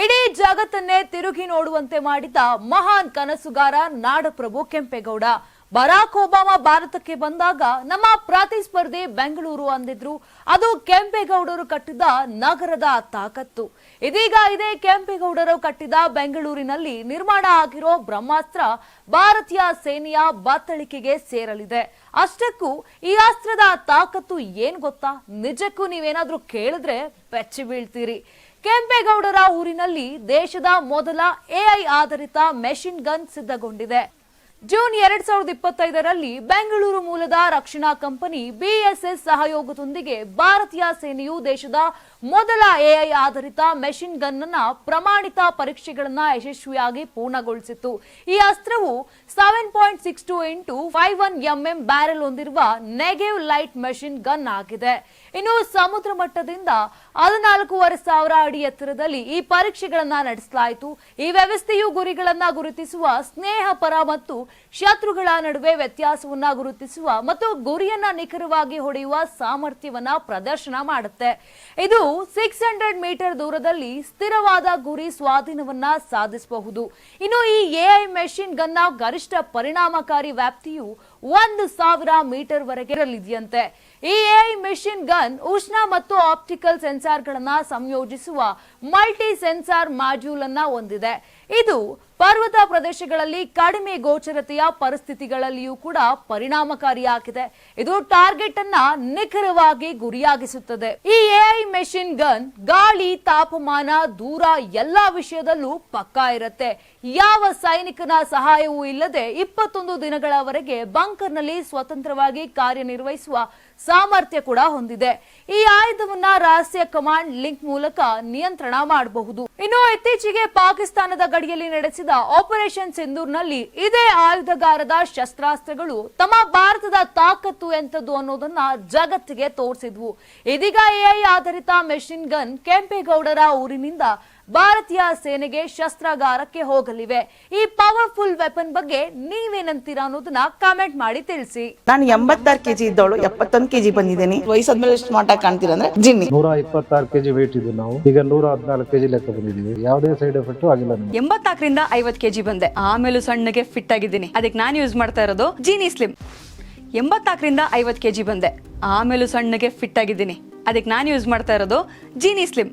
ಇಡೀ ಜಗತ್ತನ್ನೇ ತಿರುಗಿ ನೋಡುವಂತೆ ಮಾಡಿದ ಮಹಾನ್ ಕನಸುಗಾರ ನಾಡಪ್ರಭು ಕೆಂಪೇಗೌಡ. ಬರಾಕ್ ಒಬಾಮಾ ಭಾರತಕ್ಕೆ ಬಂದಾಗ ನಮ್ಮ ಪ್ರತಿಸ್ಪರ್ಧಿ ಬೆಂಗಳೂರು ಅಂದಿದ್ರು. ಅದು ಕೆಂಪೇಗೌಡರು ಕಟ್ಟಿದ ನಗರದ ತಾಕತ್ತು. ಇದೀಗ ಇದೇ ಕೆಂಪೇಗೌಡರು ಕಟ್ಟಿದ ಬೆಂಗಳೂರಿನಲ್ಲಿ ನಿರ್ಮಾಣ ಆಗಿರೋ ಬ್ರಹ್ಮಾಸ್ತ್ರ ಭಾರತೀಯ ಸೇನೆಯ ಬತ್ತಳಿಕೆಗೆ ಸೇರಲಿದೆ. ಅಷ್ಟಕ್ಕೂ ಈ ಅಸ್ತ್ರದ ತಾಕತ್ತು ಏನ್ ಗೊತ್ತಾ? ನಿಜಕ್ಕೂ ನೀವೇನಾದ್ರೂ ಕೇಳಿದ್ರೆ ಬೆಚ್ಚಿ ಬೀಳ್ತೀರಿ. ಕೆಂಪೇಗೌಡರ ಊರಿನಲ್ಲಿ ದೇಶದ ಮೊದಲ ಎಐ ಆಧಾರಿತ ಮೆಷಿನ್ ಗನ್ ಸಿದ್ಧಗೊಂಡಿದೆ. ಜೂನ್ ಎರಡ್ ಸಾವಿರದ ಇಪ್ಪತ್ತೈದರಲ್ಲಿ ಬೆಂಗಳೂರು ಮೂಲದ ರಕ್ಷಣಾ ಕಂಪನಿ ಬಿಎಸ್ಎಸ್ ಸಹಯೋಗದೊಂದಿಗೆ ಭಾರತೀಯ ಸೇನೆಯು ದೇಶದ ಮೊದಲ ಎಐ ಆಧಾರಿತ ಮೆಷಿನ್ ಗನ್ ಅನ್ನ ಪ್ರಮಾಣಿತ ಪರೀಕ್ಷೆಗಳನ್ನ ಯಶಸ್ವಿಯಾಗಿ ಪೂರ್ಣಗೊಳಿಸಿತ್ತು. ಈ ಅಸ್ತ್ರವು seven point six two into five one MM barrel ಹೊಂದಿರುವ ನೆಗೆವ್ ಲೈಟ್ ಮೆಷಿನ್ ಗನ್ ಆಗಿದೆ. ಇನ್ನು ಸಮುದ್ರ ಮಟ್ಟದಿಂದ ಹದಿನಾಲ್ಕೂವರೆ ಸಾವಿರ ಅಡಿ ಎತ್ತರದಲ್ಲಿ ಈ ಪರೀಕ್ಷೆಗಳನ್ನ ನಡೆಸಲಾಯಿತು. ಈ ವ್ಯವಸ್ಥೆಯು ಗುರಿಗಳನ್ನ ಗುರುತಿಸುವ ಸ್ನೇಹಪರ ಮತ್ತು ಶತ್ರುಗಳ ನಡುವೆ ವ್ಯತ್ಯಾಸವನ್ನ ಗುರುತಿಸುವ ಮತ್ತು ಗುರಿಯನ್ನ ನಿಖರವಾಗಿ ಹೊಡೆಯುವ ಸಾಮರ್ಥ್ಯವನ್ನ ಪ್ರದರ್ಶನ ಮಾಡುತ್ತೆ. ಇದು ಸಿಕ್ಸ್ ಹಂಡ್ರೆಡ್ ಮೀಟರ್ ದೂರದಲ್ಲಿ ಸ್ಥಿರವಾದ ಗುರಿ ಸ್ವಾಧೀನವನ್ನ ಸಾಧಿಸಬಹುದು. ಇನ್ನು ಈ ಎಐ ಮೆಷಿನ್ ಗನ್ನ ಗರಿಷ್ಠ ಪರಿಣಾಮಕಾರಿ ವ್ಯಾಪ್ತಿಯು ಒಂದು ಸಾವಿರ ಮೀಟರ್ ವರೆಗೆ ಇರಲಿದೆಯಂತೆ. ಈ ಎಐ ಮೆಷಿನ್ ಗನ್ ಉಷ್ಣ ಮತ್ತು ಆಪ್ಟಿಕಲ್ ಸೆನ್ಸಾರ್ಗಳನ್ನ ಸಂಯೋಜಿಸುವ ಮಲ್ಟಿ ಸೆನ್ಸಾರ್ ಮಾಡ್ಯೂಲ್ ಅನ್ನ ಹೊಂದಿದೆ. ಇದು ಪರ್ವತ ಪ್ರದೇಶಗಳಲ್ಲಿ ಕಡಿಮೆ ಗೋಚರತೆಯ ಪರಿಸ್ಥಿತಿಗಳಲ್ಲಿಯೂ ಕೂಡ ಪರಿಣಾಮಕಾರಿಯಾಗಿದೆ. ಇದು ಟಾರ್ಗೆಟ್ ಅನ್ನ ನಿಖರವಾಗಿ ಗುರಿಯಾಗಿಸುತ್ತದೆ. ಈ ಎಐ ಮೆಷಿನ್ ಗನ್ ಗಾಳಿ, ತಾಪಮಾನ, ದೂರ ಎಲ್ಲಾ ವಿಷಯದಲ್ಲೂ ಪಕ್ಕಾ ಇರುತ್ತೆ. ಯಾವ ಸೈನಿಕನ ಸಹಾಯವೂ ಇಲ್ಲದೆ ಇಪ್ಪತ್ತೊಂದು ದಿನಗಳವರೆಗೆ ಬಂಕರ್ನಲ್ಲಿ ಸ್ವತಂತ್ರವಾಗಿ ಕಾರ್ಯನಿರ್ವಹಿಸುವ ಸಾಮರ್ಥ್ಯ ಕೂಡ ಹೊಂದಿದೆ. ಈ ಆಯುಧವನ್ನ ರಹಸ್ಯ ಕಮಾಂಡ್ ಲಿಂಕ್ ಮೂಲಕ ನಿಯಂತ್ರಣ ಮಾಡಬಹುದು. ಇನ್ನು ಇತ್ತೀಚೆಗೆ ಪಾಕಿಸ್ತಾನದ ಗಡಿಯಲ್ಲಿ ನಡೆಸಿದ ಆಪರೇಷನ್ ಸಿಂಧೂರ್ನಲ್ಲಿ ಇದೇ ಆಯುಧಗಾರದ ಶಸ್ತ್ರಾಸ್ತ್ರಗಳು ತಮ್ಮ ಭಾರತದ ತಾಕತ್ತು ಎಂಥದ್ದು ಅನ್ನೋದನ್ನ ಜಗತ್ತಿಗೆ ತೋರಿಸಿದ್ವು. ಇದೀಗ ಎಐ ಆಧಾರಿತ ಮೆಷಿನ್ ಗನ್ ಕೆಂಪೇಗೌಡರ ಊರಿನಿಂದ ಭಾರತೀಯ ಸೇನೆಗೆ ಶಸ್ತ್ರಾಗಾರಕ್ಕೆ ಹೋಗಲಿವೆ. ಈ ಪವರ್ಫುಲ್ ವೆಪನ್ ಬಗ್ಗೆ ನೀವೇನಂತೀರಾ ಅನ್ನೋದನ್ನ ಕಾಮೆಂಟ್ ಮಾಡಿ ತಿಳಿಸಿ. ನಾನು ಎಂಬತ್ತಾರು ಕೆಜಿ ಇದ್ದವಳು ಎಪ್ಪತ್ತೊಂದು ಕೆಜಿ ಬಂದಿದ್ದೀನಿ. ವಯಸ್ಸಾದ್ಮೇಲೆ ಸ್ಮಾರ್ಟ್ ಆಗಿ ಕಾಣ್ತೀರ ಅಂದ್ರೆ ಜಿನ್ನಿ. ನೂರ ಇಪ್ಪತ್ತಾರು ಕೆಜಿ ವೇಟ್ ಇದ್ದೀವಿ ನಾವು. ಈಗ ನೂರ ಹದಿನಾಲ್ಕು ಕೆಜಿ ಲೆಕ್ಕ ಬಂದಿದ್ದೀವಿ. ಯಾವುದೇ ಸೈಡ್ ಎಫೆಕ್ಟ್ ಆಗಿಲ್ಲ ನಮಗೆ. ಎಂಬತ್ನಾಲ್ಕರಿಂದ ಐವತ್ ಕೆಜಿ ಬಂದೆ. ಆಮೇಲೂ ಸಣ್ಣಗೆ ಫಿಟ್ ಆಗಿದ್ದೀನಿ. ಅದಕ್ಕೆ ನಾನು ಯೂಸ್ ಮಾಡ್ತಾ ಇರೋದು ಜೀನಿ ಸ್ಲಿಮ್ ಎಂಬತ್ನಾಲ್ಕರಿಂದ ಐವತ್ ಕೆಜಿ ಬಂದೆ. ಆಮೇಲೂ ಸಣ್ಣಗೆ ಫಿಟ್ ಆಗಿದ್ದೀನಿ. ಅದಕ್ಕೆ ನಾನು ಯೂಸ್ ಮಾಡ್ತಾ ಇರೋದು ಜೀನಿ ಸ್ಲಿಮ್